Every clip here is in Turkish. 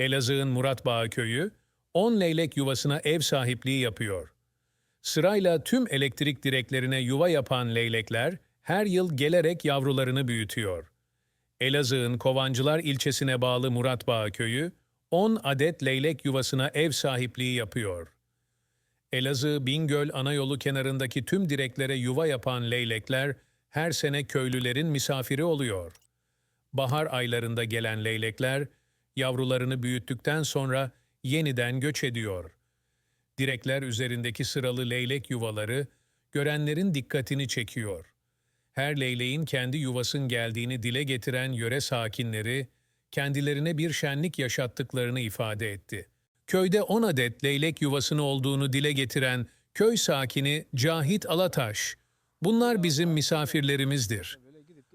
Elazığ'ın Muratbağ köyü 10 leylek yuvasına ev sahipliği yapıyor. Sırayla tüm elektrik direklerine yuva yapan leylekler her yıl gelerek yavrularını büyütüyor. Elazığ'ın Kovancılar ilçesine bağlı Muratbağ köyü 10 adet leylek yuvasına ev sahipliği yapıyor. Elazığ Bingöl ana yolu kenarındaki tüm direklere yuva yapan leylekler her sene köylülerin misafiri oluyor. Bahar aylarında gelen leylekler yavrularını büyüttükten sonra yeniden göç ediyor. Direkler üzerindeki sıralı leylek yuvaları görenlerin dikkatini çekiyor. Her leyleğin kendi yuvasın geldiğini dile getiren yöre sakinleri kendilerine bir şenlik yaşattıklarını ifade etti. Köyde 10 adet leylek yuvasını olduğunu dile getiren köy sakini Cahit Alataş, bunlar bizim misafirlerimizdir.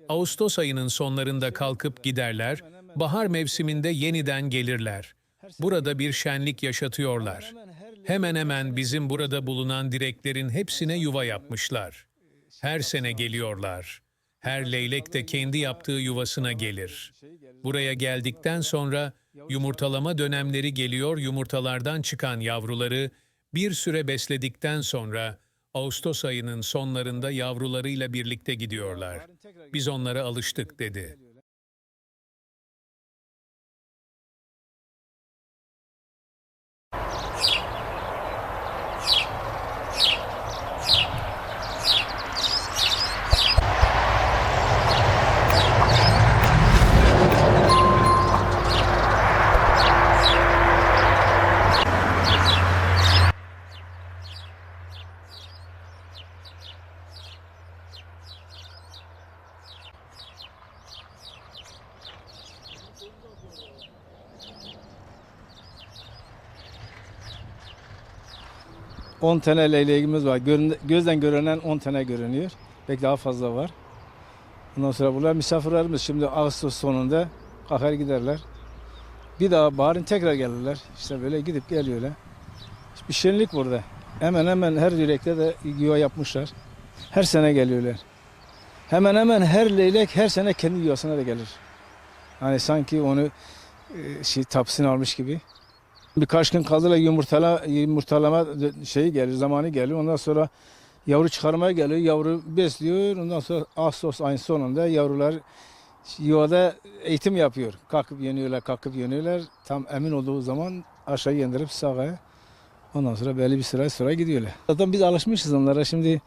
Ağustos ayının sonlarında kalkıp giderler, bahar mevsiminde yeniden gelirler. Burada bir şenlik yaşatıyorlar. Hemen hemen bizim burada bulunan direklerin hepsine yuva yapmışlar. Her sene geliyorlar. Her leylek de kendi yaptığı yuvasına gelir. Buraya geldikten sonra yumurtalama dönemleri geliyor, yumurtalardan çıkan yavruları bir süre besledikten sonra Ağustos ayının sonlarında yavrularıyla birlikte gidiyorlar. Biz onlara alıştık dedi. On tane leyleğimiz var. Gözden görünen 10 tane görünüyor. Belki daha fazla var. Ondan sonra bunlar misafirlerimiz. Şimdi Ağustos sonunda kalkar giderler. Bir daha baharın tekrar gelirler. İşte böyle gidip geliyorlar. Bir şenlik burada. Hemen hemen her yürekte de yuva yapmışlar. Her sene geliyorlar. Hemen hemen her leylek her sene kendi yuvasına da gelir. Hani sanki onu e, şey, tapsini almış gibi. Birkaç gün kaldılar yumurtala, yumurtalama şeyi gelir, zamanı geliyor. Ondan sonra yavru çıkarmaya geliyor. Yavru besliyor. Ondan sonra Ağustos ayın sonunda yavrular yuvada eğitim yapıyor. Kalkıp yeniyorlar, kalkıp yeniyorlar. Tam emin olduğu zaman aşağı indirip sağa. Ondan sonra belli bir süre sonra gidiyorlar. Zaten biz alışmışız onlara. Şimdi